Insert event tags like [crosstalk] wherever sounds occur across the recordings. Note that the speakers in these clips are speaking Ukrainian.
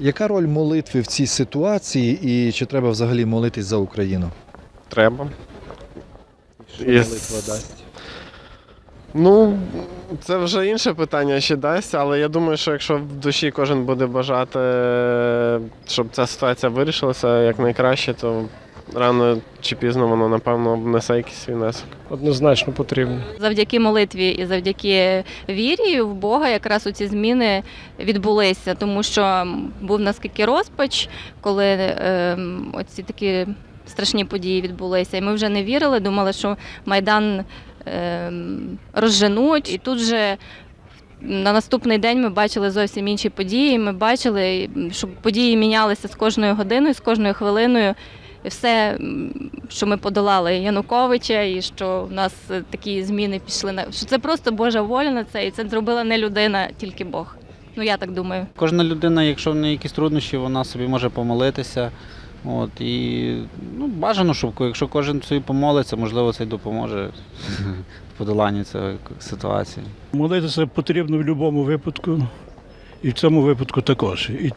Яка роль молитви в цій ситуації і чи треба взагалі молитись за Україну? Треба. Що Є- молитва дасть? Ну, це вже інше питання ще дасть, але я думаю, що якщо в душі кожен буде бажати, щоб ця ситуація вирішилася якнайкраще, то рано чи пізно воно, напевно, внесе якийсь свій внесок. Однозначно потрібно. Завдяки молитві і завдяки вірі в Бога якраз у ці зміни відбулися, тому що був наскільки розпач, коли е, оці такі страшні події відбулися. І ми вже не вірили, думали, що Майдан е, розженуть. І тут же на наступний день ми бачили зовсім інші події. Ми бачили, що події мінялися з кожною годиною, з кожною хвилиною. І все, що ми подолали Януковича, і що в нас е, такі зміни пішли на що це просто Божа воля на це, і це зробила не людина, тільки Бог. Ну я так думаю. Кожна людина, якщо в неї якісь труднощі, вона собі може помолитися. От, і ну, бажано, щоб якщо кожен собі помолиться, можливо, це й допоможе [laughs] в подоланні цієї ситуації. Молитися потрібно в будь-якому випадку, і в цьому випадку також. І,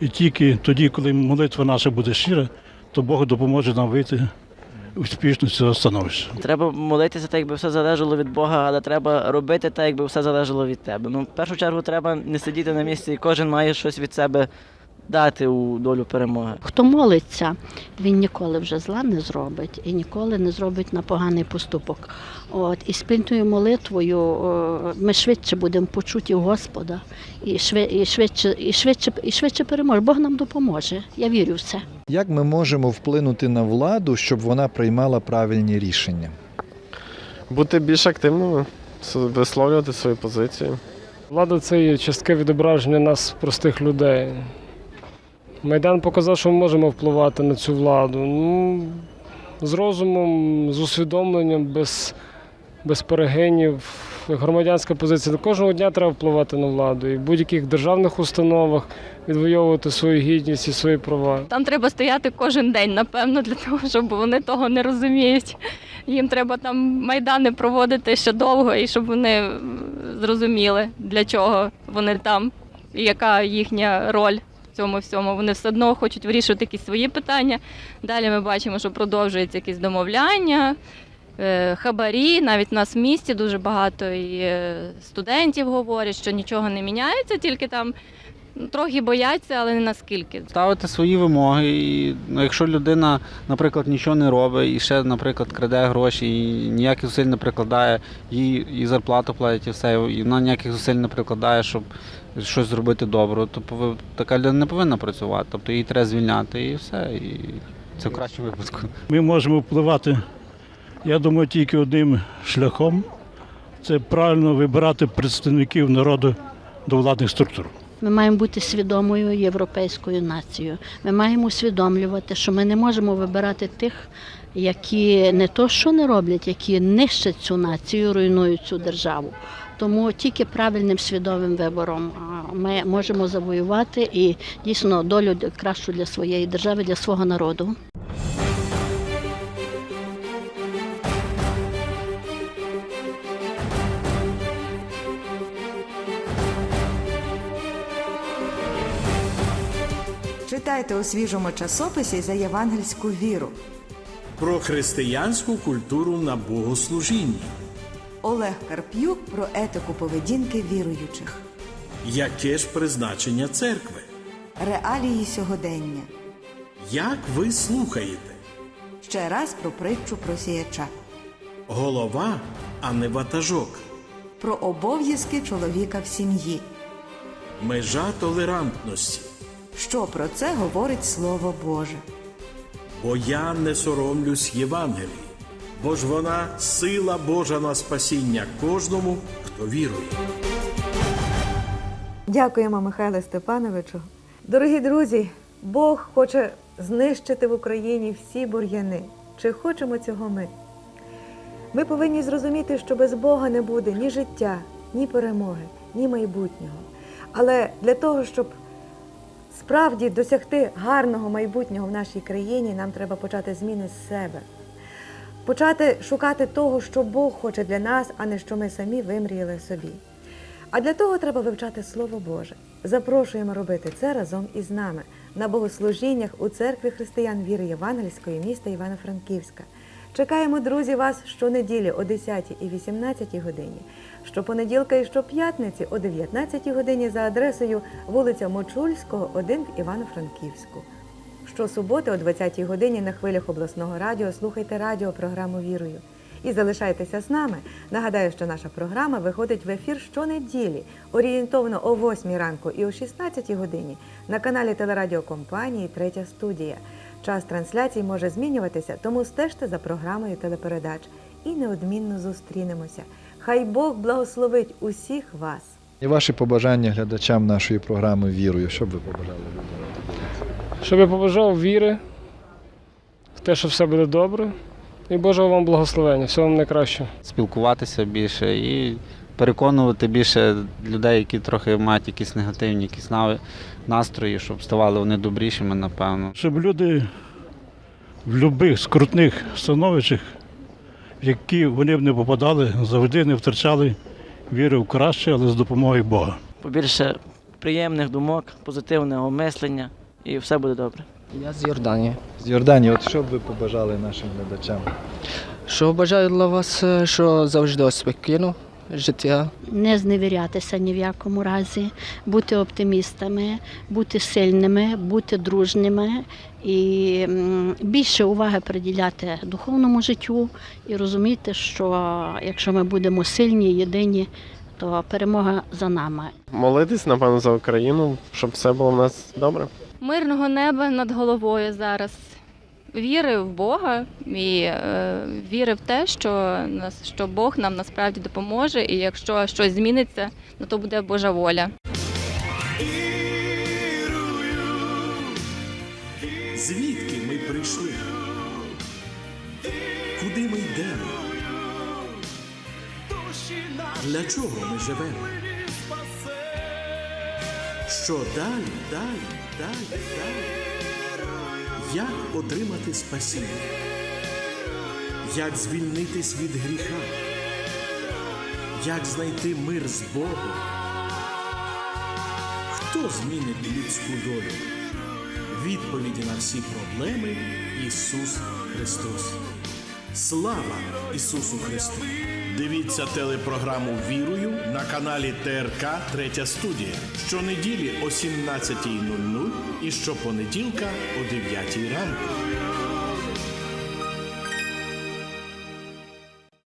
і тільки тоді, коли молитва наша буде щира, то Бог допоможе нам вийти успішно з цього становища. Треба молитися так, якби все залежало від Бога, але треба робити так, якби все залежало від тебе. Ну, в першу чергу треба не сидіти на місці, і кожен має щось від себе дати у долю перемоги. Хто молиться, він ніколи вже зла не зробить і ніколи не зробить на поганий поступок. От і спільною молитвою ми швидше будемо почуті Господа і швидше, і швидше, і швидше переможемо. Бог нам допоможе. Я вірю в це. Як ми можемо вплинути на владу, щоб вона приймала правильні рішення? Бути більш активними, висловлювати свою позицію. Влада це є частке відображення нас, простих людей. Майдан показав, що ми можемо впливати на цю владу. Ну, з розумом, з усвідомленням, без, без перегинів. Громадянська позиція. Кожного дня треба впливати на владу. І в будь-яких державних установах відвоювати свою гідність і свої права. Там треба стояти кожен день, напевно, для того, щоб вони того не розуміють. Їм треба там майдани проводити ще довго, і щоб вони зрозуміли, для чого вони там, і яка їхня роль цьому всьому. Вони все одно хочуть вирішувати якісь свої питання. Далі ми бачимо, що продовжуються якісь домовляння. е, Хабарі, навіть у нас в місті дуже багато і е, студентів говорять, що нічого не міняється, тільки там трохи бояться, але не наскільки. Ставити свої вимоги. І, ну, якщо людина, наприклад, нічого не робить і ще, наприклад, краде гроші і ніяких зусиль не прикладає, їй і зарплату платять і все, і вона ніяких зусиль не прикладає, щоб щось зробити добре, то така людина не повинна працювати. Тобто її треба звільняти і все. І це в кращому випадку. Ми можемо впливати, я думаю, тільки одним шляхом це правильно вибирати представників народу до владних структур. Ми маємо бути свідомою європейською нацією. Ми маємо усвідомлювати, що ми не можемо вибирати тих, які не то, що не роблять, які нищать цю націю, руйнують цю державу. Тому тільки правильним свідомим вибором ми можемо завоювати і дійсно долю кращу для своєї держави, для свого народу. Читайте у свіжому часописі за євангельську віру. про християнську культуру на богослужінні, Олег Карп'юк про етику поведінки віруючих, яке ж призначення церкви, реалії сьогодення. як ви слухаєте, Ще раз про притчу про сіяча, голова, а не ватажок, про обов'язки чоловіка в сім'ї. межа толерантності, Що про це говорить Слово Боже? бо я не соромлюсь Євангелії, бо ж вона сила Божа на спасіння кожному, хто вірує. Дякуємо, Михайле Степановичу. Дорогі друзі, Бог хоче знищити в Україні всі бур'яни. Чи хочемо цього ми? Ми повинні зрозуміти, що без Бога не буде ні життя, ні перемоги, ні майбутнього. Але для того, щоб справді досягти гарного майбутнього в нашій країні, нам треба почати зміни з себе. Почати шукати того, що Бог хоче для нас, а не що ми самі вимріяли собі. А для того треба вивчати Слово Боже. Запрошуємо робити це разом із нами на богослужіннях у церкві християн віри Євангельської міста Івано-Франківська. Чекаємо, друзі, вас щонеділі о 10 і 18 годині, щопонеділка і щоп'ятниці о 19 годині за адресою вулиця Мочульського, 1 в Івано-Франківську. Щосуботи о 20 годині на хвилях обласного радіо слухайте радіопрограму Вірою. І залишайтеся з нами. Нагадаю, що наша програма виходить в ефір щонеділі, орієнтовно о 8 ранку і о 16 годині на каналі телерадіокомпанії Третя студія. Час трансляцій може змінюватися, тому стежте за програмою телепередач і неодмінно зустрінемося. Хай Бог благословить усіх вас. І ваші побажання глядачам нашої програми вірою. Що б ви побажали? Щоб я побажав віри в те, що все буде добре. І Божого вам благословення, всього вам найкращого. Спілкуватися більше і переконувати більше людей, які трохи мають якісь негативні якісь настрої, щоб ставали вони добрішими, напевно. Щоб люди в будь-яких скрутних становищах, в які вони б не попадали, завжди не втрачали віри в краще, але з допомогою Бога. Побільше приємних думок, позитивного мислення, і все буде добре. Я з Йорданії. З Йорданії, от що б ви побажали нашим глядачам? Що бажаю для вас, е, що завжди спокійно життя. Не зневірятися ні в якому разі, бути оптимістами, бути сильними, бути дружними і більше уваги приділяти духовному життю і розуміти, що якщо ми будемо сильні, єдині, то перемога за нами. Молитись, напевно, за Україну, щоб все було в нас добре. Мирного неба над головою зараз. Віри в Бога і е, віри в те, що нас що Бог нам насправді допоможе, і якщо щось зміниться, ну то буде Божа воля. Звідки ми прийшли? Куди ми йдемо? Для чого ми живемо? Що далі, далі, далі, далі? Як отримати спасіння? Як звільнитись від гріха? Як знайти мир з Богом? Хто змінить людську долю? Відповіді на всі проблеми Ісус Христос. Слава Ісусу Христу! Дивіться телепрограму Вірую на каналі ТРК Третя студія щонеділі о 17.00 і щопонеділка о 9 ранку.